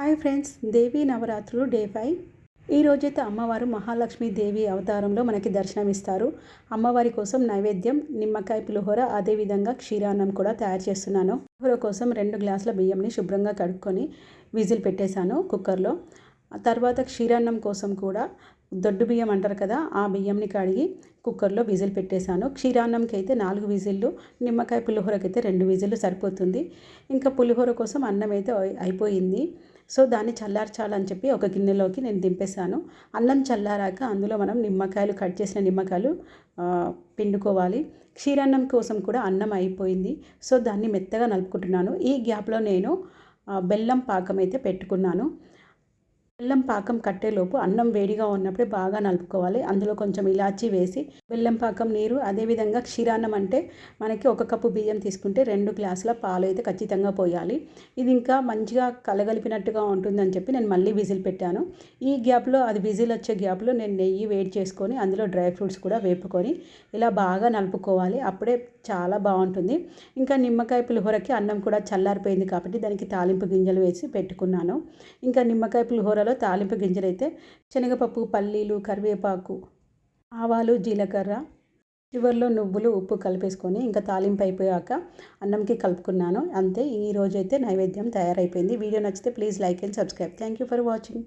Hi friends దేవి నవరాత్రులు day five. ఈ రోజైతే అమ్మవారు మహాలక్ష్మి దేవి అవతారంలో మనకి దర్శనమిస్తారు. అమ్మవారి కోసం నైవేద్యం నిమ్మకాయ పులిహోర అదేవిధంగా క్షీరాన్నం కూడా తయారు చేస్తున్నాను. పులిహోర కోసం రెండు గ్లాసుల బియ్యంని శుభ్రంగా కడుక్కొని విజిల్ పెట్టేశాను కుక్కర్లో. తర్వాత క్షీరాన్నం కోసం కూడా దొడ్డు బియ్యం అంటారు కదా ఆ బియ్యంని కడిగి కుక్కర్లో విజిల్ పెట్టేశాను. క్షీరాన్నంకి అయితే నాలుగు విజిల్లు నిమ్మకాయ పులిహోరకి అయితే రెండు విజిల్లు సరిపోతుంది. ఇంకా పులిహోర కోసం అన్నం అయితే అయిపోయింది. సో దాన్ని చల్లార్చాలని చెప్పి ఒక గిన్నెలోకి నేను దింపేశాను. అన్నం చల్లారాక అందులో మనం నిమ్మకాయలు కట్ చేసిన నిమ్మకాయలు పిండుకోవాలి. క్షీరాన్నం కోసం కూడా అన్నం అయిపోయింది. సో దాన్ని మెత్తగా నలుపుకుంటున్నాను. ఈ గ్యాప్లో నేను బెల్లం పాకం అయితే పెట్టుకున్నాను. బెల్లం పాకం కట్టేలోపు అన్నం వేడిగా ఉన్నప్పుడే బాగా నలుపుకోవాలి. అందులో కొంచెం ఇలాచి వేసి బెల్లం పాకం నీరు అదేవిధంగా క్షీరాన్నం అంటే మనకి ఒక కప్పు బియ్యం తీసుకుంటే రెండు గ్లాసుల పాలు అయితే ఖచ్చితంగా పోయాలి. ఇది ఇంకా మంచిగా కలగలిపినట్టుగా ఉంటుందని చెప్పి నేను మళ్ళీ విజిల్ పెట్టాను. ఈ గ్యాప్లో అది విజిల్ వచ్చే గ్యాప్లో నేను నెయ్యి వేడి చేసుకొని అందులో డ్రై ఫ్రూట్స్ కూడా వేపుకొని ఇలా బాగా నలుపుకోవాలి. అప్పుడే చాలా బాగుంటుంది. ఇంకా నిమ్మకాయ పులిహోరకి అన్నం కూడా చల్లారిపోయింది కాబట్టి దానికి తాలింపు గింజలు వేసి పెట్టుకున్నాను. ఇంకా నిమ్మకాయ పులిహోరలో తాలింపు గింజలైతే శనగపప్పు పల్లీలు కరివేపాకు ఆవాలు జీలకర్ర చివరిలో నువ్వులు ఉప్పు కలిపేసుకొని ఇంకా తాలింపు అయిపోయాక అన్నంకి కలుపుకున్నాను. అంతే ఈ నైవేద్యం తయారైపోయింది. వీడియో నచ్చితే please like and subscribe. Thank you for watching